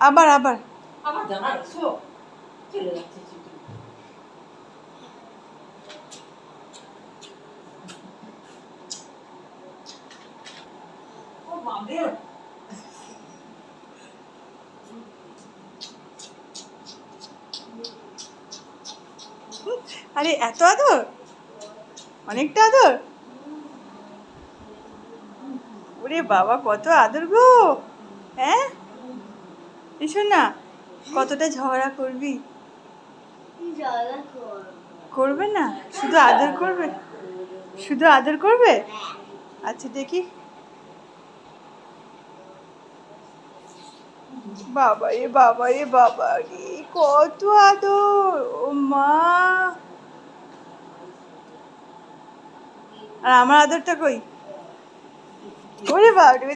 আবার আবার। জানা একশো চলে যাচ্ছে ছুটি ও বাবা আরে, এত আদর? অনেকটা আদর? ওরে বাবা, কত আদর গো! হ্যাঁ? এসো না, কতটা ঝগড়া করবি? করবে না? শুধু আদর করবে? শুধু আদর করবে? আচ্ছা দেখি। বাবা রে বাবা রে বাবা রে, কত আদর, ও মা। আর আমার আদরটা কই? ওরে বাবা